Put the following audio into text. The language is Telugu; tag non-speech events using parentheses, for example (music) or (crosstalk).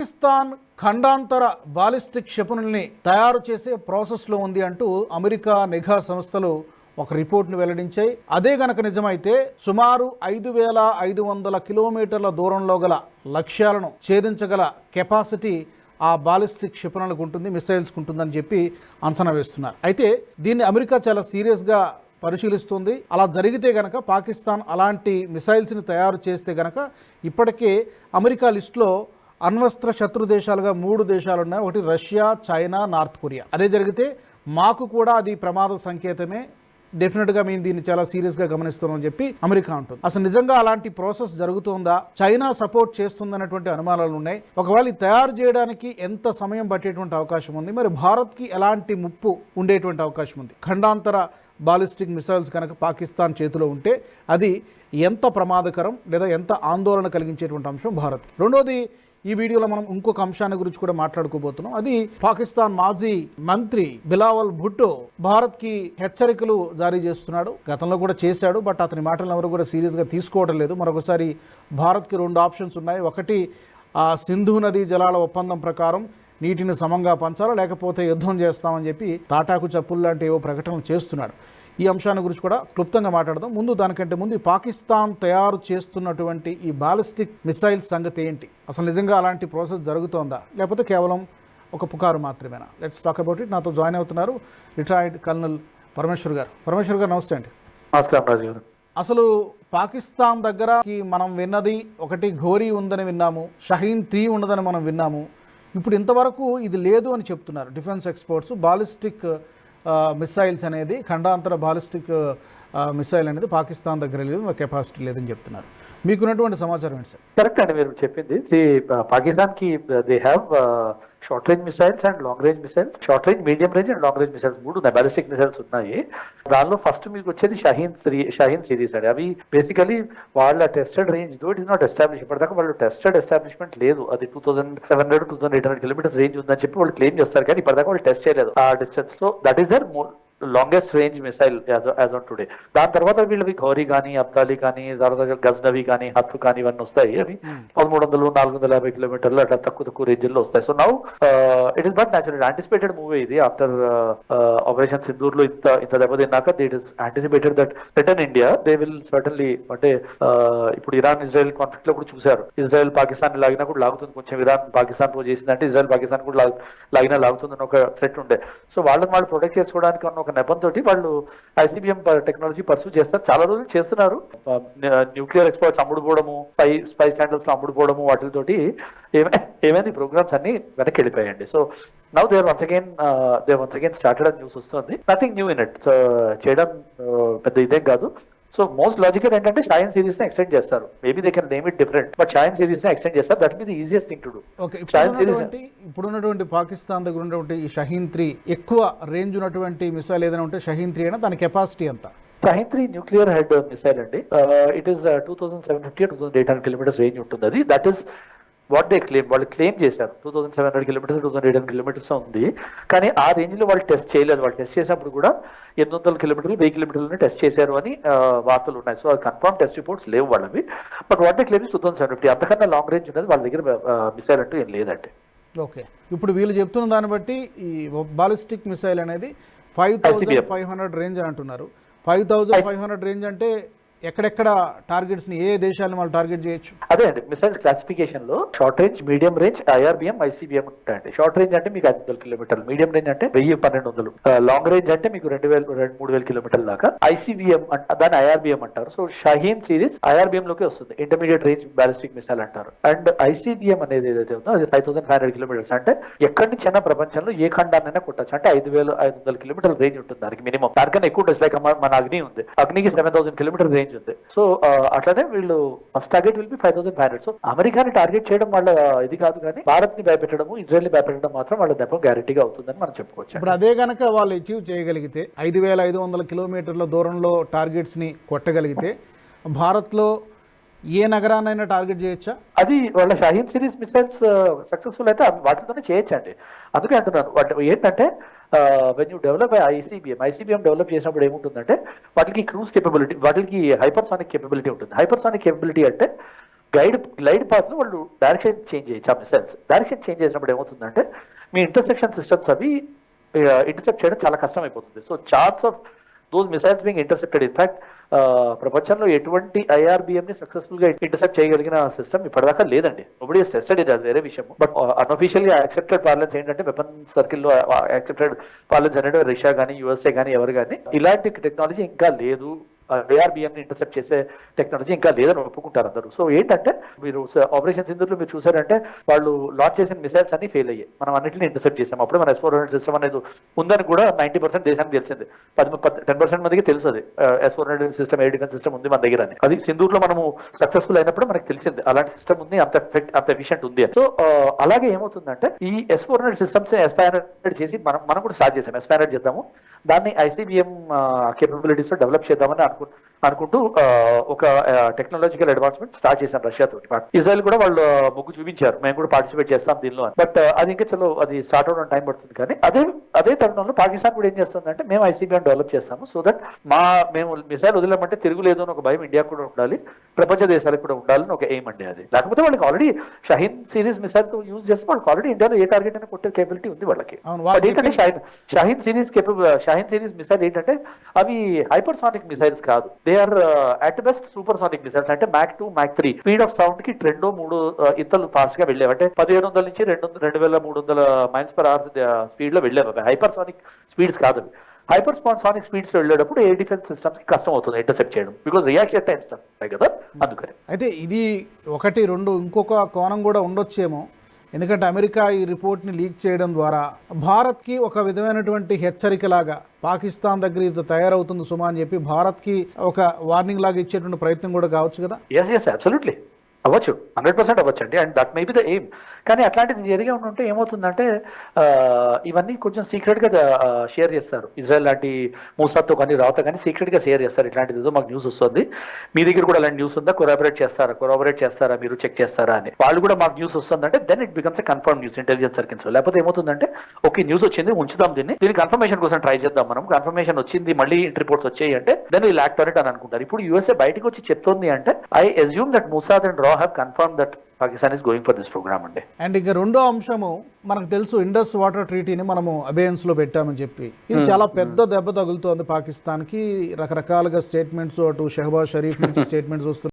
పాకిస్తాన్ ఖండాంతర బాలిస్టిక్ క్షిపణుల్ని తయారు చేసే ప్రాసెస్లో ఉంది అంటూ అమెరికా నిఘా సంస్థలు ఒక రిపోర్ట్ను వెల్లడించాయి. అదే గనక నిజమైతే సుమారు ఐదు వేల ఐదు వందల కిలోమీటర్ల దూరంలో గల లక్ష్యాలను ఛేదించగల కెపాసిటీ ఆ బాలిస్టిక్ క్షిపణులకు ఉంటుంది మిసైల్స్కి ఉంటుందని చెప్పి అంచనా వేస్తున్నారు. అయితే దీన్ని అమెరికా చాలా సీరియస్గా పరిశీలిస్తుంది. అలా జరిగితే గనక పాకిస్తాన్ అలాంటి మిసైల్స్ని తయారు చేస్తే గనక ఇప్పటికే అమెరికా లిస్టులో అణ్వస్త్ర శత్రు దేశాలుగా మూడు దేశాలు ఉన్నాయి ఒకటి రష్యా చైనా నార్త్ కొరియా. అదే జరిగితే మాకు కూడా అది ప్రమాద సంకేతమే. డెఫినెట్గా మేము దీన్ని చాలా సీరియస్గా గమనిస్తున్నామని చెప్పి అమెరికా అంటుంది. అసలు నిజంగా అలాంటి ప్రాసెస్ జరుగుతుందా? చైనా సపోర్ట్ చేస్తుందన్నటువంటి అనుమానాలు ఉన్నాయి. ఒకవేళ తయారు చేయడానికి ఎంత సమయం పట్టేటువంటి అవకాశం ఉంది? మరి భారత్కి ఎలాంటి ముప్పు ఉండేటువంటి అవకాశం ఉంది? ఖండాంతర బాలిస్టిక్ మిసైల్స్ కనుక పాకిస్తాన్ చేతిలో ఉంటే అది ఎంత ప్రమాదకరం లేదా ఎంత ఆందోళన కలిగించేటువంటి అంశం భారత్. రెండోది ఈ వీడియోలో మనం ఇంకొక అంశాన్ని గురించి కూడా మాట్లాడుకోబోతున్నాం. అది పాకిస్తాన్ మాజీ మంత్రి బిలావల్ భుట్టో భారత్కి హెచ్చరికలు జారీ చేస్తున్నాడు. గతంలో కూడా చేశాడు బట్ అతని మాటలను ఎవరు కూడా సీరియస్గా తీసుకోవడం లేదు. మరొకసారి భారత్కి రెండు ఆప్షన్స్ ఉన్నాయి. ఒకటి ఆ సింధు నది జలాల ఒప్పందం ప్రకారం నీటిని సమంగా పంచాలా లేకపోతే యుద్ధం చేస్తామని చెప్పి తాటాకు చప్పులు లాంటి ఏవో ప్రకటనలు చేస్తున్నాడు. ఈ అంశాన్ని గురించి కూడా క్లుప్తంగా మాట్లాడదాం. ముందు దానికంటే ముందు పాకిస్తాన్ తయారు చేస్తున్నటువంటి ఈ బాలిస్టిక్ మిసైల్స్ సంగతి ఏంటి? అసలు నిజంగా అలాంటి ప్రాసెస్ జరుగుతోందా? లేకపోతే కేవలం ఒక పుకారు మాత్రమేనా? లెట్స్ టాక్ అబౌట్ ఇట్ నాతో జాయిన్ అవుతున్నారు రిటైర్డ్ కల్నల్ పరమేశ్వర్ గారు. పరమేశ్వర్ గారు నమస్తే అండి. అసలు పాకిస్తాన్ దగ్గర మనం విన్నది ఒకటి ఘోరీ ఉందని విన్నాము షహీన్ త్రీ ఉన్నదని మనం విన్నాము. ఇప్పుడు ఇంతవరకు ఇది లేదు అని చెప్తున్నారు డిఫెన్స్ ఎక్స్పర్ట్స్. బాలిస్టిక్ మిస్సైల్స్ అనేది ఖండాంతర బాలిస్టిక్ మిసైల్ అనేది పాకిస్తాన్ దగ్గర లేదు కెపాసిటీ లేదని చెప్తున్నారు. మీకున్నటువంటి సమాచారం ఏంటి సార్? కరెక్ట్ అండి మీరు చెప్పింది. పాకిస్తాన్కి they have short range missiles and long range missiles short range medium range and long range missiles మూడు ఉన్నాయి బ్యాలిస్టిక్ మిసైల్స్ ఉన్నాయి. దానిలో ఫస్ట్ మీకు వచ్చేది షహీన్ త్రీ షహీన్ సిరీస్ అండి. అవి బేసికలీ వాళ్ళ tested range though it is not establish ఇప్పటిదాకా వాళ్ళు టెస్టెడ్ ఎస్టాబ్లిష్మెంట్ లేదు. అది two thousand seven hundred two thousand eight hundred kilometres range ఉందని చెప్పి వాళ్ళు క్లెయిమ్ చేస్తారు. కానీ ఇప్పటిదాకా వాళ్ళు టెస్ట్ చేయలేదు. ఆ డిస్టెన్స్లో that is the longest range missile as on today దాని తర్వాత వీళ్ళవి గౌరీ కానీ అబ్దాలి కానీ తర్వాత గజ్నవి కానీ హత్తు కానీ ఇవన్నీ వస్తాయి. అవి పదమూడు వందలు నాలుగు వందల యాభై కిలోమీటర్లు అట్లా తక్కువ తక్కువ రేంజ్లో వస్తాయి. So now it is but natural anticipated movie ఇది. ఆఫ్టర్ ఆపరేషన్ సింధూర్లో ఇంత ఇంత దెబ్బతిన్నాక they is anticipated that return India they will certainly అంటే uh, ఇప్పుడు ఇరాన్ ఇజ్రాయెల్ కాన్ఫ్లిక్ట్లో కూడా చూసారు ఇజ్రాయెల్ పాకిస్తాన్ లాగినా కూడా లాగుతుంది. కొంచెం ఇరాన్ పాకిస్తాన్ చేసిందంటే ఇజ్రాయెల్ పాకిస్తాన్ కూడా లాగ్- లాగినా లాగుతుందని ఒక థ్రెట్ ఉండే. సో వాళ్ళని వాళ్ళు ప్రొటెక్ట్ చేసుకోవడానికి ఉన్న ఒక నెపంతో వాళ్ళు ఐసీబీఎం టెక్నాలజీ పర్సూ చేస్తారు. చాలా రోజులు చేస్తున్నారు. న్యూక్లియర్ ఎక్స్పర్ట్స్ అమ్ముడుపోవడము స్పై స్పై స్కాండల్స్ అమ్ముడుపోవడము వాటితోటి ఏమై- ఏమైంది? ప్రోగ్రామ్స్ అన్ని వెనక్కి వెళ్ళిపోయాయండి so now there once again they once again started news వస్తుంది. Nothing new in it. చేయడం పెద్ద ఇదేం కాదు. సో మోస్ట్ లాజికల్ ఏంటంటే షాయన్ సిరీస్ని ఎక్స్టెండ్ చేస్తారు. Maybe they can name it different but Shaheen సిరీస్ని extend చేస్తారు. That be the easiest thing to do Shaheen series ఇప్పుడున్నటువంటి పాకిస్తాన్ దగ్గర ఉన్నటువంటి ఈ షహీన్ త్రీ ఎక్కువ రేంజ్ ఉన్నటువంటి మిసైల్ ఏదైనా ఉంటే షహీన్ త్రీ అయినా దాని కెపాసిటీ ఎంత? Shaheen three nuclear head missile అండి. It is two thousand seven fifty two thousand eight hundred kilometres range ఉంటుంది. అది that is what they claim వాళ్ళు క్లెయిమ్ చేశారు. Two thousand seven hundred kilometres two thousand eight hundred kilometres ఉంది. కానీ ఆ రేంజ్లో వాళ్ళు టెస్ట్ చేయలేదు. వాళ్ళు టెస్ట్ చేసినప్పుడు కూడా ఎనిమిది వందల కిలోమీటర్లు వెయ్యి కిలోమీటర్లు టెస్ట్ చేశారు అని వార్తలు ఉన్నాయి. సో అది కన్ఫర్మ్ టెస్ట్ రిపోర్ట్స్ లేవు వాళ్ళవి. But what they claim two thousand seven fifty అంతకన్నా లాంగ్ రేంజ్ ఉన్నది. వాళ్ళ దగ్గర మిసైల్ అంటూ ఏం లేదండి. ఓకే. ఇప్పుడు వీళ్ళు చెప్తున్న దాన్ని బట్టి ఈ బాలిస్టిక్ మిసైల్ అనేది five ICBM. Five hundred range అని అంటున్నారు. Five thousand five hundred range అంటే ఎక్కడెక్కడ టార్గెట్స్ని ఏ దేశాలను వాళ్ళు టార్గెట్ చేయొచ్చు? అదే అండి missiles క్లాసిఫికేషన్లో short range medium range IRBM ICBM ఉంటాయండి. షార్ట్ రేంజ్ అంటే మీకు ఐదు వందల కిలోమీటర్లు మీడియం రేంజ్ అంటే వెయ్యి పన్నెండు వందలు. లాంగ్ రేంజ్ అంటే మీకు రెండు వేల రెండు మూడు వేల కిలోమీటర్ల దాకా. ఐసీబీఎం దాన్ని ఐఆర్బిఎం అంటారు. సో షహీన్ సిరీస్ ఐఆర్బిఎం లోకి వస్తుంది. ఇంటర్మీడియట్ రేంజ్ బ్యాలిస్టిక్ మిసైల్ అంటారు. అండ్ ఐసీబీఎం అనేది ఏదైతే ఉందో అది five thousand five hundred kilometres అంటే ఎక్కడి నుంచి ప్రపంచంలో ఏ ఖండాన్నైనా కొట్టచ్చు. అంటే ఐదు వేల ఐదు వందల కిలోమీటర్ల రేంజ్ ఉంటుంది దానికి మినిమం దానికన్నా ఎక్కువ ఉంటుంది లైక్ మన అగ్ని ఉంది. అగ్నికి సెవెన్ థౌసండ్ కిలోమీటర్ రేంజ్ ఉంది సో అట్లనే వీళ్ళు first target will be five thousand five hundred so అమెరికాని target చేయడం వాళ్ళ ఇది కాదు కానీ భారత్ని భయపెట్టడము ఇజ్రాయల్ని భయపెట్టడం మాత్రం వాళ్ళ దెబ్బ గ్యారెంటీగా అవుతుందని మనం చెప్పుకోవచ్చు. ఇప్పుడు అదే గనక వాళ్ళు అచీవ్ చేయగలిగితే ఐదు వేల ఐదు వందల కిలోమీటర్ల దూరంలో టార్గెట్స్ని కొట్టగలిగితే భారత్లో ఏ నగరాన్నైనా టార్గెట్ చేయొచ్చా? అది వాళ్ళ షాహీన్ సిరీస్ మిసైల్స్ సక్సెస్ఫుల్ అయితే వాటితోనే చేయొచ్చండి. అందుకే అంటున్నాను ఏంటంటే when you develop ICBM ICBM develop చేసినప్పుడు ఏముంటుందంటే వాటికి క్రూజ్ కేపబిలిటీ వాటికి హైపర్సానిక్ కేపబిలిటీ ఉంటుంది. హైపర్సానిక్ కేపబిలిటీ అంటే గైడ్ గ్లైడ్ పాత్లో వాళ్ళు డైరెక్షన్ చేంజ్ చేయొచ్చు ఆ మిసైల్స్ డైరెక్షన్ చేంజ్ చేసినప్పుడు ఏమవుతుందంటే మీ ఇంటర్సెప్షన్ సిస్టమ్స్ అవి ఇంటర్సెప్ట్ చేయడం చాలా కష్టం అయిపోతుంది so chance of those missiles being intercepted in fact ప్రపంచంలో ఎటువంటి ఐఆర్బిఎం ని సక్సెస్ఫుల్గా ఇంటర్సెప్ట్ చేయగలిగిన సిస్టమ్ ఇప్పటిదాకా లేదండి. ఒకటి టెస్టెడ్ ఇది అది వేరే విషయం బట్ అన్అఫీషియల్గా యాక్సెప్టెడ్ పార్లెన్స్ ఏంటంటే వెపన్ సర్కిల్లో uh, యాక్సెప్టెడ్ పార్లెన్స్ అనేది రష్యా కానీ యుఎస్ఏ కానీ ఎవరు కానీ ఇలాంటి టెక్నాలజీ ఇంకా లేదు. ఏఆర్బిఎం ని ఇంటర్సెప్ట్ చేసే టెక్నాలజీ ఇంకా లేదని ఒప్పుకుంటారు అందరూ. సో ఏంటంటే మీరు ఆపరేషన్ సింధూర్లో మీరు చూసారంటే వాళ్ళు లాంచ్ చేసిన మిసైల్స్ అన్ని ఫెయిల్ అయ్యాయి. మనం అన్నింటిని ఇంటర్సెప్ట్ చేసాం. అప్పుడు మన ఎస్ ఫోర్ హండ్రెడ్ సిస్టమ్ అనేది ఉందని కూడా నైన్టీ పర్సెంట్ దేశానికి తెలిసింది. పది టెన్ పర్సెంట్ మందికి తెలుసు అది S four hundred system air defence system ఉంది మన దగ్గర అని. అది సింధూర్లో మనము సక్సెస్ఫుల్ అయినప్పుడు మనకి తెలిసింది. అలాంటి సిస్టమ్ ఉంది అంత ఎఫెక్ట్ అంత ఎఫిషియంట్ ఉంది సో అలాగే ఏమవుతుందంటే ఈ S four hundred systems S five hundred చేసి మనం మనం కూడా స్టార్ట్ చేసాం. ఎస్ ఫైవ్ హండ్రెడ్ చేద్దాము దాన్ని ఐసీబీఎం కేపబిలిటీస్ డెవలప్ చేద్దామని అనుకు అనుకుంటూ ఒక టెక్నాలజికల్ అడ్వాన్స్మెంట్ స్టార్ట్ చేశాను రష్యాతో ఇజ్రాయల్ కూడా వాళ్ళు ముగ్గు చూపించారు. మేము కూడా పార్టిసిపేట్ చేస్తాం దీనిలో బట్ అది ఇంకా చలో అది స్టార్ట్ అవడం టైం పడుతుంది కానీ అదే అదే తరుణంలో పాకిస్తాన్ కూడా ఏం చేస్తుందంటే మేము ఐసీబీఎం డెవలప్ చేస్తాము. సో దట్ మా మేము మిసైల్ వదిలేమంటే తిరుగులేదు అని ఒక భయం ఇండియా కూడా ఉండాలి ప్రపంచ దేశాలకు కూడా ఉండాలని ఒక ఎయిమ్ అండి అది. లేకపోతే వాళ్ళకి ఆల్రెడీ షహీన్ సిరీస్ మిసైల్తో యూజ్ చేస్తే వాళ్ళకి ఆల్రెడీ ఇండియాలో ఏ టార్గెట్ అయినా కొట్టే కేపబిలిటీ ఉంది వాళ్ళకి. బట్ ఏంటంటే Shaheen Shaheen series capable Shaheen series missile ఏంటంటే అవి హైపర్సానిక్ మిసైల్స్ కాదు. They are at best supersonic missiles అంటే Mach two Mach three speed of సౌండ్కి రెండో మూడు uh, ఇంతలు ఫాస్ట్గా వెళ్ళేవి. అంటే పదిహేను వందల నుంచి రెండు వందల- రెండు వేల మూడు వందల మైల్స్ పర్ అవర్ స్పీడ్లో వెళ్ళేవి. అవి హైపర్ సానిక్ స్పీడ్స్ కాదు హైపర్ సానిక్ స్పీడ్స్లో వెళ్ళేటప్పుడు ఎయిర్ డిఫెన్స్ సిస్టమ్స్కి కష్టం అవుతుంది ఇంటర్సెప్ట్ చేయడం. బికాస్ రియాక్షన్ టైమ్స్ ఉంటాయి కదా? అందుకని. అయితే ఇది ఒకటి రెండు ఇంకొక కోణం కూడా ఉండొచ్చేమో. ఎందుకంటే అమెరికా ఈ రిపోర్ట్ని లీక్ చేయడం ద్వారా భారత్కి ఒక విధమైనటువంటి హెచ్చరికలాగా పాకిస్తాన్ దగ్గర ఇది తయారవుతుంది సుమా అని చెప్పి భారత్కి ఒక వార్నింగ్ లాగా ఇచ్చేటువంటి ప్రయత్నం కూడా కావచ్చు కదా? ఎస్ ఎస్ అబ్సల్యూట్లీ అవ్వచ్చు. హండ్రెడ్ పర్సెంట్ అవ్వచ్చు అండి and that may be the aim. కానీ అట్లాంటిది జరిగే ఉంటే ఏమవుతుందంటే ఇవన్నీ కొంచెం సీక్రెట్గా షేర్ చేస్తారు. ఇజ్రాయెల్ లాంటి మూసాతో కానీ రావుతో కానీ సీక్రెట్గా షేర్ చేస్తారు. ఇట్లాంటిది ఏదో మాకు న్యూస్ వస్తుంది. మీ దగ్గర కూడా అలాంటి న్యూస్ ఉందా? కొరాబరేట్ చేస్తారా? కొరాబరేట్ చేస్తారా? మీరు చెక్ చేస్తారా అని. వాళ్ళు కూడా మాకు న్యూస్ వస్తుందంటే then it becomes confirm news intelligence circles. లేకపోతే ఏమవుతుందంటే ఓకే న్యూస్ వచ్చింది ఉంచుదాం దీన్ని. దీని కన్ఫర్మేషన్ కోసం ట్రై చేద్దాం మనం. కన్ఫర్మేషన్ వచ్చింది మళ్ళీ రిపోర్ట్స్ వచ్చాయి అంటే దెన్ ఈ లాక్ అని అనుకుంటారు. ఇప్పుడు యూఎస్ఏ బయటకు వచ్చి చెప్తోంది అంటే I assume that Mossad and రా have confirm that Pakistan is going for this programme అండి అండ్ ఇక రెండో అంశము మనకు తెలుసు ఇండస్ వాటర్ ట్రీటీని మనము అబేయన్స్లో పెట్టామని చెప్పి. ఇది చాలా పెద్ద దెబ్బ తగులుతోంది పాకిస్తాన్కి రకరకాలుగా స్టేట్మెంట్స్ అటు షహబాజ్ షరీఫ్ నుంచి (laughs) స్టేట్మెంట్స్ వస్తున్నాయి.